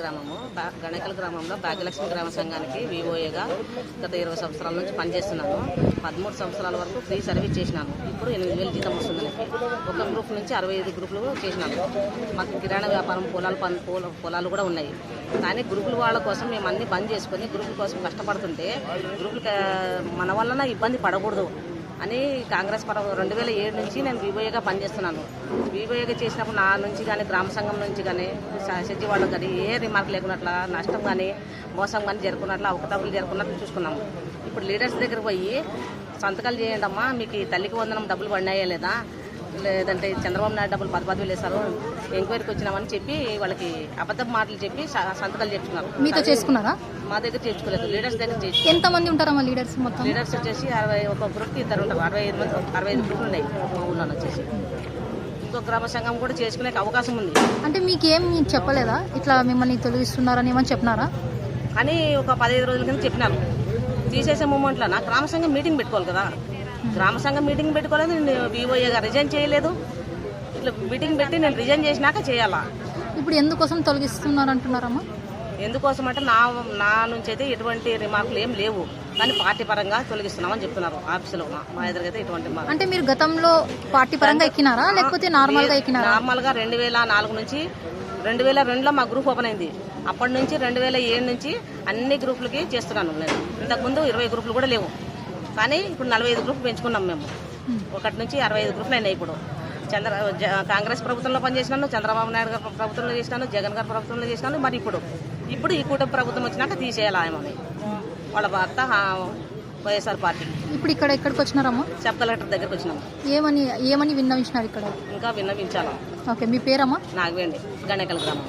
గ్రామము గణకల గ్రామంలో భాగ్యలక్ష్మి గ్రామ సంఘానికి వివోఏగా గత ఇరవై సంవత్సరాల నుంచి పనిచేస్తున్నాను. పదమూడు సంవత్సరాల వరకు ఫ్రీ సర్వీస్ చేసినాను. ఇప్పుడు ఎనిమిది వేలు జీతం వస్తుంది ఒక గ్రూప్ నుంచి అరవై ఐదు గ్రూపులు చేసినాను. మాకు కిరాణా వ్యాపారం పొలాలు పని పొలాలు కూడా ఉన్నాయి. కానీ గ్రూపుల వాళ్ళ కోసం మేము అన్ని బంద్ చేసుకొని గ్రూపుల కోసం కష్టపడుతుంటే గ్రూపులు మన వలన ఇబ్బంది పడకూడదు. అని కాంగ్రెస్ పరం రెండు వేల ఏడు నుంచి నేను వివోఏగా పనిచేస్తున్నాను. వివోఏగా చేసినప్పుడు నా నుంచి కానీ గ్రామ సంఘం నుంచి కానీ సజ్జి వాళ్ళకి కానీ ఏ రిమార్క్ లేకున్నట్ల నష్టం కానీ మోసం కానీ జరుపుకున్నట్లు అవకతవకలు జరుపుకున్నట్లు చూసుకున్నాము. ఇప్పుడు లీడర్స్ దగ్గరకు పోయి సంతకాలు చేయండి అమ్మా మీకు తల్లికి వందనం డబ్బులు పడినాయా లేదా? లేదంటే చంద్రబాబు నాయుడు డబ్బులు పది పదవి వేశారు ఎంక్వైరీకి వచ్చినామని చెప్పి వాళ్ళకి అబద్ధపు మాటలు చెప్పి సంతకాలు చేర్చుకున్నారు మీతో చేసుకున్నారా? మా దగ్గర చేర్చుకోలేదు. లీడర్స్ దగ్గర చేర్చు ఎంత మంది ఉంటారమ్మా లీడర్స్ మొత్తం? లీడర్స్ వచ్చేసి అరవై ఒక గ్రూప్కి ఇద్దరు ఉంటారు. అరవై ఐదు మంది అరవై ఐదు గ్రూపులు ఉన్నాయి మా ఊళ్ళో వచ్చేసి. ఇంకో గ్రామ సంఘం కూడా చేసుకునే అవకాశం ఉంది. అంటే మీకు చెప్పలేదా? ఇట్లా మిమ్మల్ని తొలగిస్తున్నారని ఏమని చెప్పినారా? కానీ ఒక పదహైదు రోజుల కింద చెప్పినారు. తీసేసే మూమెంట్లో నా గ్రామ సంఘం మీటింగ్ పెట్టుకోవాలి కదా. గ్రామ సంఘం మీటింగ్ పెట్టుకోలేదు నేను వివోఏగా రిజైన్ చేయలేదు. ఇట్లా మీటింగ్ పెట్టి నేను రిజైన్ చేసినాక చేయాలా? ఇప్పుడు ఎందుకోసం తొలగిస్తున్నారు అంటున్నారమ్మా? ఎందుకోసం అంటే నా నా నుంచి అయితే ఎటువంటి రిమార్కులు ఏం లేవు. కానీ పార్టీ పరంగా తొలగిస్తున్నామని చెప్తున్నారు ఆఫీసులో మా ఎదురుగైతే ఎటువంటి అంటే మీరు గతంలో పార్టీ పరంగా ఎక్కినారా? లేకపోతే నార్మల్గా ఎక్కినారా? నార్మల్గా రెండు వేల నాలుగు నుంచి రెండు వేల రెండులో మా గ్రూప్ ఓపెన్ అయింది. అప్పటి నుంచి రెండు వేల ఏడు నుంచి అన్ని గ్రూపులకి చేస్తున్నాను నేను. ఇంతకుముందు ఇరవై గ్రూపులు కూడా లేవు. కానీ ఇప్పుడు నలభై ఐదు గ్రూపులు పెంచుకున్నాం మేము. ఒకటి నుంచి అరవై ఐదు గ్రూపులు అయినాయి ఇప్పుడు. చంద్ర కాంగ్రెస్ ప్రభుత్వంలో పనిచేసినాను చంద్రబాబు నాయుడు గారు ప్రభుత్వంలో చేసినాను జగన్ గారు ప్రభుత్వంలో చేసినాను మరి ఇప్పుడు. ఇప్పుడు ఈ కూటమి ప్రభుత్వం వచ్చినాక తీసేయాలి ఆయమని వాళ్ళ భర్త వైఎస్ఆర్ పార్టీ. ఇప్పుడు ఇక్కడ ఎక్కడికి వచ్చినారమ్మా? సబ్ కలెక్టర్ దగ్గరకు వచ్చినాము ఏమని ఏమని విన్నవించినారు ఇక్కడ? ఇంకా విన్నవించాలా. ఓకే మీ పేరమ్మా? నాగవేండి గణేకల్ గ్రామం.